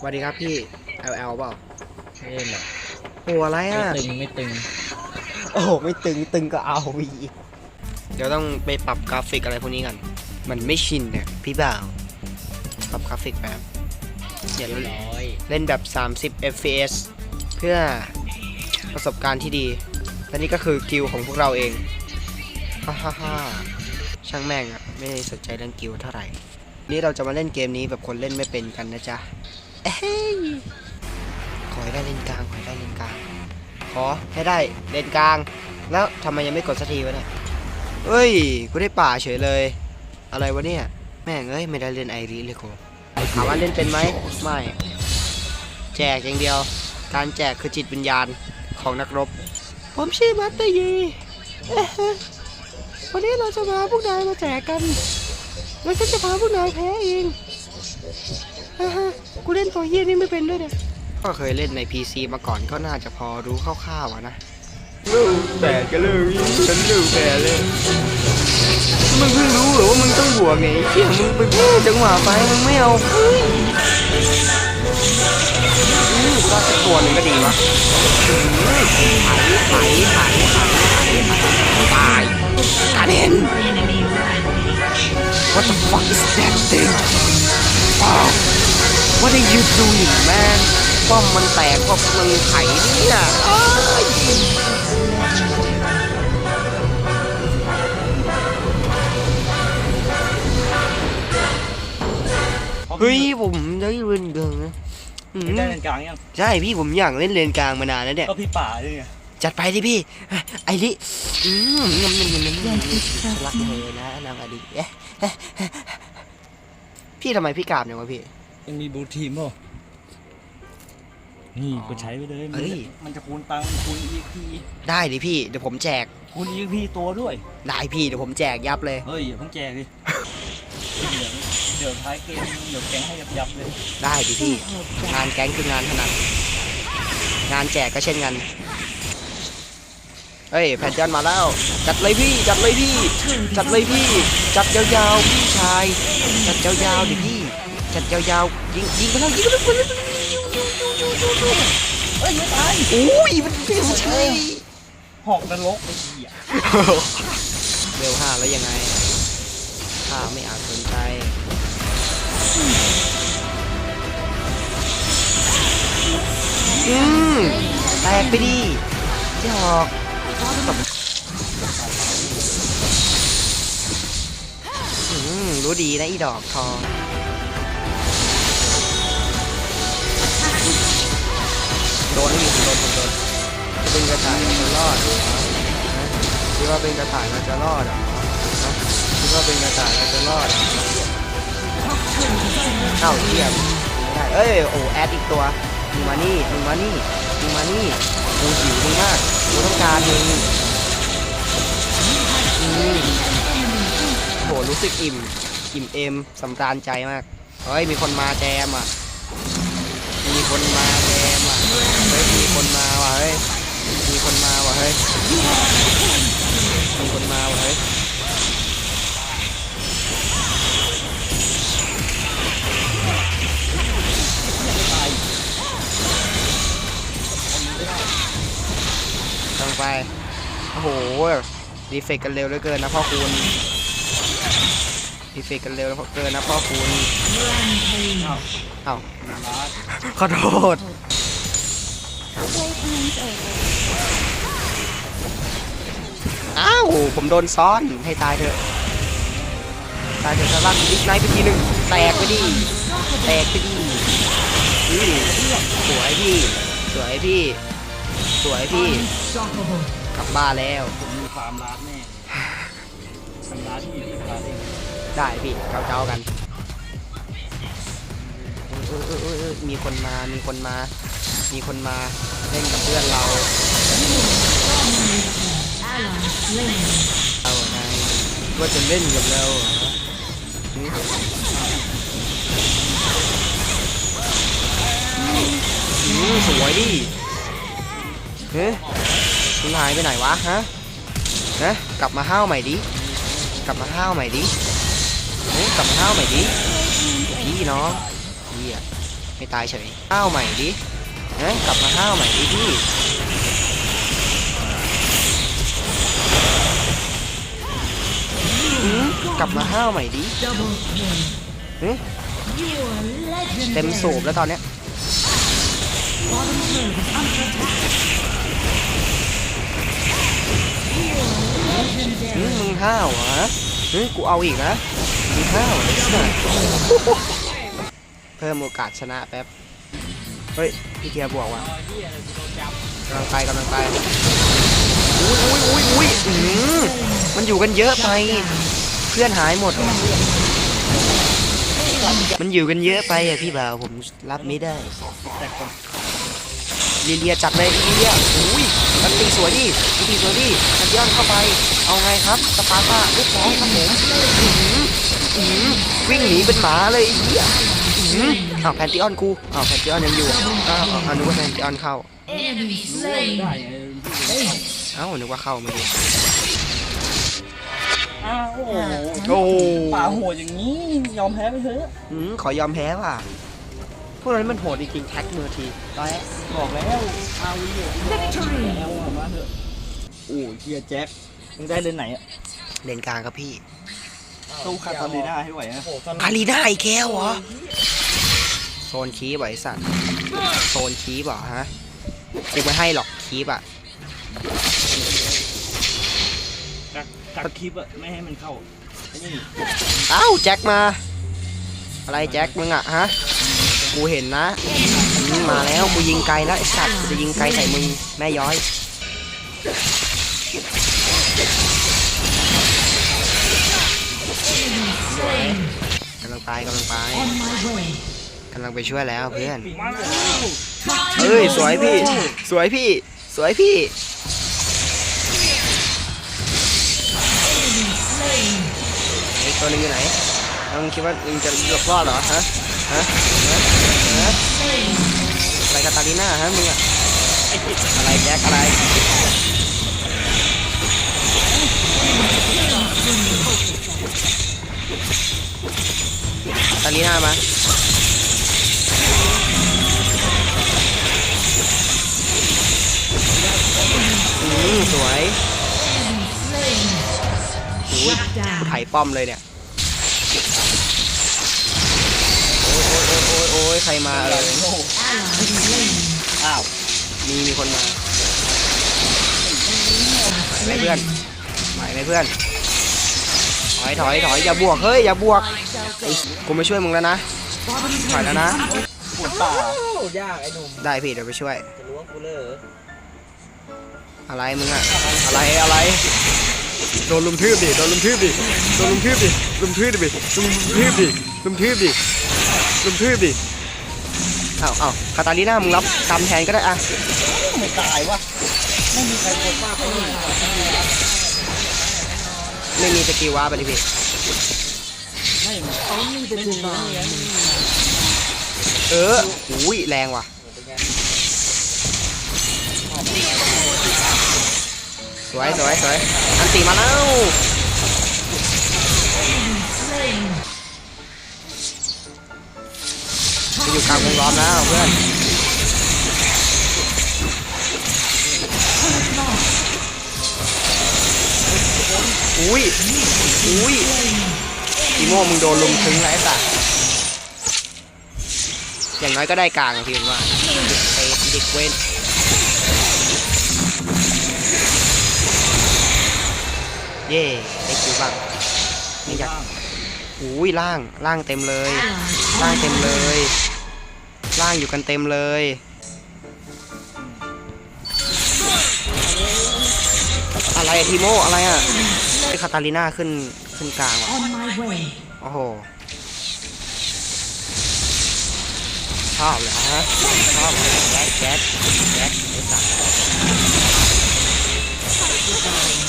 สวัสดีครับพี่ LL เปล่าไม่เล่นหรอกโอ้อะไรไม่อะตึงไม่ตึงโอ้โหไม่ตึงตึงก็เอาวีเดี๋ยวต้องไปปรับกราฟิกอะไรพวกนี้กัน มันไม่ชินเนี่ยพี่บ่าว ปรับกราฟิกแป๊บเดี๋ยวเรียบร้อยเล่นแบบ 30 fps เพื่อประสบการณ์ที่ดี และนี่ก็คือกิลของพวกเราเอง ฮ่าฮ่าฮ่าช่างแม่งอะไม่ได้สนใจเรื่องกิลเท่าไหร่ นี่เราจะมาเล่นเกมนี้แบบคนเล่นไม่เป็นกันนะจ๊ะ เอ้ยขอให้ได้เล่นกลางขอให้ได้เล่นกลาง ขอให้ได้เล่นกลาง แล้วทำไมยังไม่กดสักทีวะเนี่ยเอ้ยกูได้ป่าเฉยเลย อะไรวะเนี่ยแม่งเอ้ยไม่ได้เล่นไอรีเลยกูถามว่าเล่นเป็นไหมไม่แจกอย่างเดียว การแจกคือจิตวิญญาณของนักรบ ผมชื่อมัตเตยีวันนี้เราจะพาพวกนายมาแจกกัน แล้วฉันจะพาพวกนายแพ้เอง กูเล่นตัวเฮียนี่ไม่เป็นด้วยเนี่ยก็เคยเล่นใน PC มาก่อนก็น่าจะพอรู้คร่าวๆอะนะลูกแบดกันเลยฉันลูกแบดเลย มึงเพิ่งรู้เหรอว่ามึงต้องบวกไงไอ้เชี่ยมึงไปพูดจังหวะไปมึงไม่เอาเฮ้ยอืมก็สักตัวหนึ่งก็ดีวะอืมไถไถไถไถไถตายกระเด็น What the fuck is that thing Wow What are you doing man ป้อมมันแตกเพราะมึงไถเนี่ยเอ้ยเฮ้ยผมได้เล่นกลางนะอืมไม่ได้เล่นกลางยัง ใช่พี่ผมอยากเล่นเลนกลางมานานแล้วเนี่ย ก็พี่ป่าด้วยไงจัดไปดิพี่ ไอ้ลิอืมงำงำงำงำงำรักเธอนะนางอดีเอ๊ะเอ๊ะเอ๊ะ พี่ทำไมพี่กราบเนี่ยวะพี่ ยังมีบูทีมป่ะนี่อ๋อก็ใช้ไปเลยเฮ้ยมันจะคูณตังค์คูณ EXP ได้ดิพี่เดี๋ยวผมแจกคูณ EXP ตัวด้วย ได้พี่เดี๋ยวผมแจกยับเลย เฮ้ยอย่าเพิ่งแจกดิ เดี๋ยวเดี๋ยวท้ายเกมเดี๋ยวแกงให้ยับยับๆเลยได้ดิพี่ งานแก๊งคืองานถนัดงานแจกก็เช่นกัน เฮ้ยแพทยอนมาแล้ว จัดเลยพี่ จัดเลยพี่ จัดเลยพี่ จัดยาวๆพี่ชาย จัดยาวๆดิพี่ จัดยาวๆยิงยิงไปแล้วยิงไปแล้วยิงไปแล้วเฮ้ยไม่ตายโอ้ยมันฟิวใช่หอกนรกไอ้เหี้ยเร็วห้าแล้วยังไงข้าไม่อาจสนใจอืมแตกไปดิที่หอกอืม รู้ดีนะอีดอกทองโดนไม่โดนโดนจะเป็นกระต่ายเราจะรอดเหรอคิดว่าเป็นกระต่ายเราจะรอดเหรอคิดว่าเป็นกระต่ายเราจะรอดเหรอเอ้าเทียมไม่ได้เอ้ยโอ้แอดอีกตัวมึงมานี่มึงมานี่ งมานี่กูหิวมึงมากกูต้องการมึงอืมโหรู้สึกอิ่ม อิ่มเอมสำราญใจมาก เฮ้ย มีคนมาแจมอะ มีคนมาแจมอะ เฮ้ย มีคนมาว่ะเฮ้ย มีคนมาว่ะเฮ้ย มีคนมาว่ะเฮ้ย งไป โอ้โห ดีเฟกกันเร็วเหลือเกินนะพ่อคุณ ดีเฟกกันเร็วเกินนะพ่อคุณเอ้าร้าขอโทษอ้าวผมโดนซ้อนให้ตายเถอะ ตายเถอะสลักดิสไนไปทีหนึ่งแตกไปดิแตกไปดิสวยพี่ สวยพี่ สวยพี่ กลับบ้านแล้ว ผมมีฟาร์มร้านแน่ทำร้านที่อยู่ที่ร้านเองได้พี่เจ้าเจ้าๆกันเออเออเออเออมีคนมา มีคนมา มีคนมาเล่นกับเพื่อนเราเอาไงว่าจะเล่นกับเราเหรอหืมอืมสวยดิ เฮ้ยคุณหายไปไหนวะฮะฮะกลับมาห้าวใหม่ดิ กลับมาห้าวใหม่ดิเฮ้ยกลับมาห้าวใหม่ดิพี่น้องเฮียไม่ตายเฉยห้าวใหม่ดินะกลับมาห้าวใหม่ดิพี่กลับมาห้าวใหม่ดิเต็มสูบแล้วตอนเนี้ย Bottom turret is under attack. You are หื มึงห้าวเหรอเฮ้ยกูเอาอีกนะมึงห้าวเพิ่มโอกาสชนะแป๊บ เฮ้ย พี่เทียบวกว่ะกำลังไปกำลังไปอุ้ยอุ้ยอุ้ยอุ้ยอือมันอยู่กันเยอะไป เพื่อนหายหมด มันอยู่กันเยอะไปอะพี่บ่าวผมรับไม่ได้เลียจัดเลยลีเลียอุ้ย ตีสวยดิมันตีสวยดิมันย้อนเข้าไป เอาไงครับสปาร์ตาลูกน้องครับผมอื้อหืออื้อหือวิ่งหนีเป็นหมาเลยอ้เหี้ยอื้อหืออ้าวแพนติออนกูอ้าวแพนติออนยังอยู่อ้าวอ้าวนึกว่าแพนติออนเข้าเอ้านึกว่าเข้าเมื่อกี้อ้าวโอ้โหป่าโหดอย่างนี้ยอมแพ้ไปเถอะอืมขอยอมแพ้ว่ะ พวกนั้นมันโหดจริงๆแท็กมือทีตายบอกแล้วอาวีอะ Victory. แล้วอะมาเถอะโอ้ยเฮียแจ็คมึงได้เล่นไหนอะเลนกลางครับพี่สู้คาตาลีน่าให้ไหวนะอารีได้อีกแก้วเหรอโซนคีบไอ้สัตว์โซนคีบเหรอฮะติ๊กไม่ให้หรอกคีบอะกักกักคลิปอะไม่ให้มันเข้าไอ้นี่เอ้าแจ็คมา อะไรแจ็คมึงอะฮะ กูเห็นนะอืมมาแล้วกูยิงไกลแล้วไอ้สัตว์กูจะยิงไกลใส่มึงแม่ย้อย Slain. กำลังไปกำลังไป On my way. กำลังไปช่วยแล้วเพื่อนมาแล้วเอ้ยสวยพี่ สวยพี่ สวยพี่ Enemy slain. ไอ้ตัวนึงอยู่ไหนแล้วมึงคิดว่ามึงจะหลบรอดเหรอฮะ ฮะฮะอะไรกับตาลีน่าฮะมึงอะอะไรแจ็คอะไรตาลีน่ามาอืมสวยโอ้ย Shut กู down. ไถป้อมเลยเนี่ย โอ้ยโอ้ยโอ้ ยโอ้ยโอ้ยใครมาเออโอ้โห Ally slain. อ้าว มีมีคนมาไหวไหมเพื่อนไหวไหมเพื่อน ถอยถอยถอยอย่าบวกเฮ้ยอย่าบวกไอ้กูไม่ช่วยมึงแล้วนะ Bottom ถอย turret แล้ว is นะ under ปวดป่ายากไอ้หนุ่มได้พี่เดี๋ยวไปช่วย จะรู้ว่ากูเลยเหรออะไรมึงอะอะไรอะไรโดนลุมทืบดิโดนลุมทืบดิโดนลุมทืบดิลุมทืบดิลุมทืบดิลุมทืบดิ ลุมทืบดิอ้าวอ้าวคาตาลีน่ามึงรับกำแทนก็ได้อะไม่ตายวะไม่มีใครกดว่าไปนี่ไม่มีสกิลว่าไปดิพี่ไม่ Only the divine. เอออุ้ยแรงว่ะสวยสวยสวยอันตีมาแล้ว อยู่กลางวงล้อมแล้วเพื่อนอุ้ยอุ้ยอีโม่มึงโดนลุมถึงแล้วไอ้สัสอย่างน้อยก็ได้กลางอะพี่ผมว่าไอ้เด็กเว้นเย่ได้คิวบ้างไม่อยากอุ้ยล่างล่างเต็มเลย Ally ล่าง on เต็ม my เล way. ย ล่างอยู่กันเต็มเลย อะไรอะทีโมอะไรอะไอคาตาลิน่าขึ้นขึ้นกลางว่ะ On my way. โอ้โหชอบเหรอฮะชอบเหรอแจ๊คแจ๊คแจ๊คไอ้สัสอื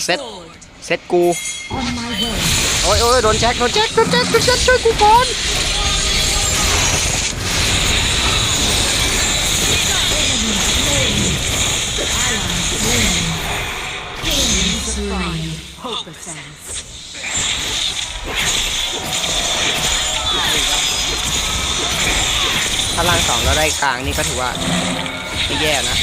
Fight Mhm, my set. sword. เซตกู On my way. โอ้ยโอ้ยโดนแจ็คโดนแจ็คโดนแจ็คโดนแจ็คช่วยกูก่อน Slain. Hope ascends. ถ้าล่างสองแล้วได้กลางนี่ก็ถือว่าไม่แย่นะ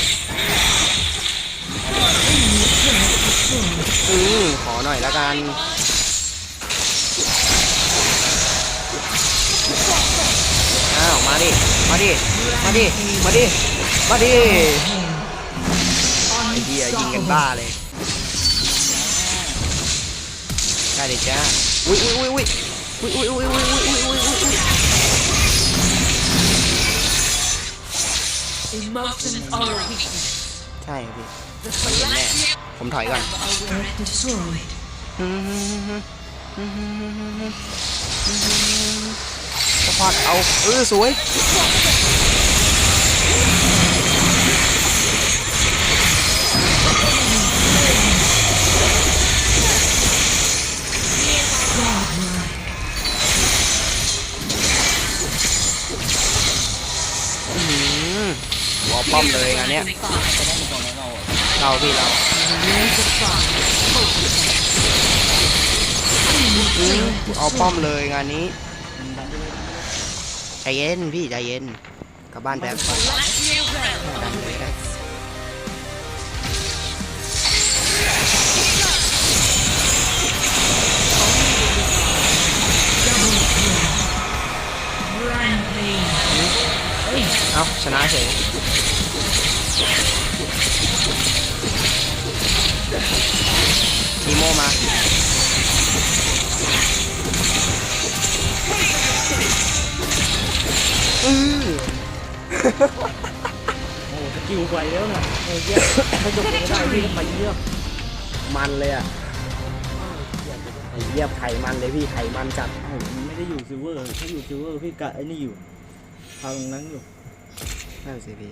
อืมขอหน่อยแล้วกันอ้าวมาดิมาดิมาดิมาดิมาดิไอ้เหี้ยยิงกันบ้าเลยได้เลยจ้าอุ้ยอุ้ยอุ้ยอุ้ยอุ้ยอุ้ยอุ้ยอุ้ยอุ้ยอุ้ยอุ้ยอุ้ย Emotions are weakness. ใช่ครับพี่ The เห็นแน่ celestial ผมถอยก่อนสปอร์ตเอาเออสวยอื้อหือหัวป้อมเลยงานเนี้ย เราอะเราพี่เรา Raise the fire. Hope ascends. อื้อเอาป้อมเลยงานนี้มันดันได้เลยใจเย็นพี่ใจเย็นกลับบ้านแป๊บ Celestial realm ดันเลยได้ rampage. เอาชนะเฉย ทีโมมาอือโอ้สกิลไวแล้วนะโอ้ยเยี่ยมถ้าจบไม่ได้พี่ก็ไปเยี่ยมมันเลยอะไอ้เยียบไขมันเลยพี่ไขมันจัดโอ้โหมันไม่ได้อยู่ซิลเวอร์ถ้าอยู่ซิลเวอร์พี่กะไอ้นี่อยู่ทางนั้นอยู่นั่นสิพี่